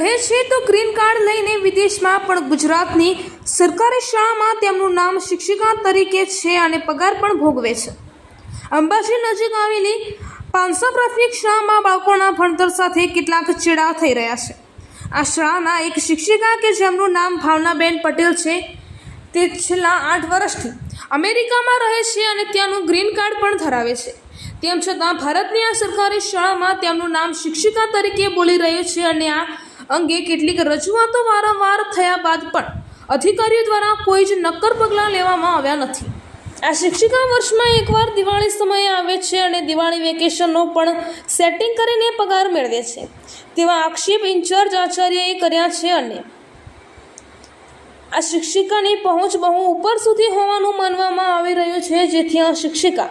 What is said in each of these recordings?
છે તો green card લઈને વિદેશમાં પણ ગુજરાતની સરકારી શાળામાં તેમનું નામ શિક્ષિકા તરીકે છે અને પગાર પણ ભોગવે છે. અંબાજી નજીક આવેલી પાંચસો પ્રાથમિક શાળામાં બાળકોના ભણતર સાથે કેટલાક ચેડા થઈ રહ્યા છે. આ શાળાના એક શિક્ષિકા કે જેમનું નામ ભાવનાબેન પટેલ છે, તે છેલ્લા આઠ વર્ષથી અમેરિકામાં રહે છે અને ત્યાંનું ગ્રીન કાર્ડ પણ ધરાવે છે. તેમ છતાં ભારતની આ સરકારી શાળામાં તેમનું નામ શિક્ષિકા તરીકે બોલી રહ્યું છે અને આ અંગે કેટલીક રજૂઆતો વારંવાર થયા બાદ પણ અધિકારીઓ દ્વારા કોઈ જ નક્કર પગલાં લેવામાં આવ્યા નથી. આ શિક્ષિકા વર્ષમાં એકવાર દિવાળી સમયે આવે છે અને દિવાળી વેકેશનનો પણ સેટિંગ કરીને પગાર મેળવે છે. તેવા આક્ષેપ ઇન્ચાર્જ આચાર્યએ કર્યા છે અને આ શિક્ષિકાની પહોંચ બહુ ઉપર સુધી હોવાનું માનવામાં આવી રહ્યું છે, જેથી આ શિક્ષિકા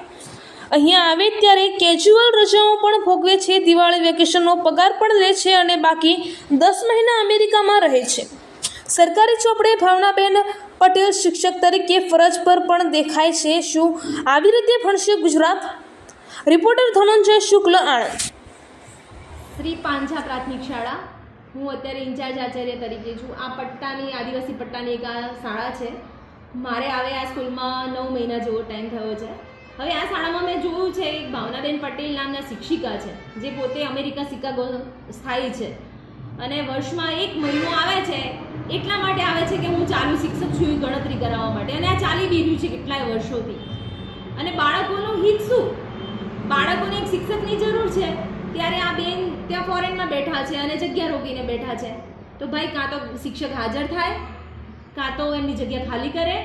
અહીંયા આવે ત્યારે કેજ્યુઅલ રજાઓ પણ ભોગવે છે. દિવાળી વેકેશનનો પગાર પણ લે છે અને બાકી દસ મહિના અમેરિકામાં રહે છે. સરકારી ચોપડે ભાવનાબેન પટેલ શિક્ષક તરીકે ફરજ પર પણ દેખાય છે. શું આવી રીતે ભણશે ગુજરાત? રિપોર્ટર ધનંજય શુક્લ આણંદ. શ્રી પાંજા પ્રાથમિક શાળા. હું અત્યારે ઇન્ચાર્જ આચાર્ય તરીકે છું. આ પટ્ટાની, આદિવાસી પટ્ટાની એક આ શાળા છે. મારે આવે આ સ્કૂલમાં નવ મહિના જેવો ટાઈમ થયો છે. હવે આ શાળામાં મેં જોયું છે, એક ભાવનાબેન પટેલ નામના શિક્ષિકા છે, જે પોતે અમેરિકા શિકાગો સ્થાયી છે. અને વર્ષમાં એક મહિનો આવે છે, એટલા માટે આવે છે કે હું ચાલુ શિક્ષક છું ગણતરી કરાવવા માટે. અને આ ચાલી બી રહ્યું છે કેટલાય વર્ષોથી. અને બાળકોનું હિત શું? બાળકોને એક શિક્ષકની જરૂર છે, ત્યારે આ બેન ત્યાં ફોરેનમાં બેઠા છે અને જગ્યા રોકીને બેઠા છે. તો ભાઈ, કાં તો શિક્ષક હાજર થાય, કાં તો એમની જગ્યા ખાલી કરે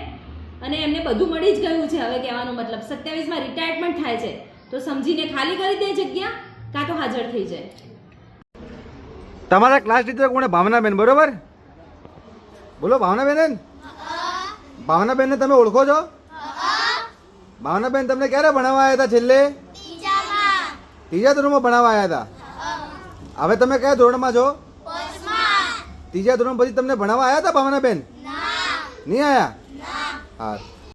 અને એમને બધું મળી જ ગયું છે હવે કહેવાનો મતલબ. સત્યાવીસમાં રિટાયરમેન્ટ થાય છે. તો સમજીને ખાલી કરી દે જગ્યા કાં તો હાજર થઈ જાય. તમારા ક્લાસ ટીચર કોણે ભાવનાબેન બરોબર? બોલો ભાવનાબેન. ભાવનાબેનને તમે ઓળખો છો? ભાવનાબેન તમને ક્યારે ભણાવવા આવ્યા હતા છેલ્લે? ત્રીજા ધોરણમાં ભણાવવા આવ્યા હતા. હવે તમે કયા ધોરણમાં છો? ત્રીજા ધોરણ પછી તમને ભણાવવા આવ્યા હતા ભાવનાબેન? નહીં આયા? હા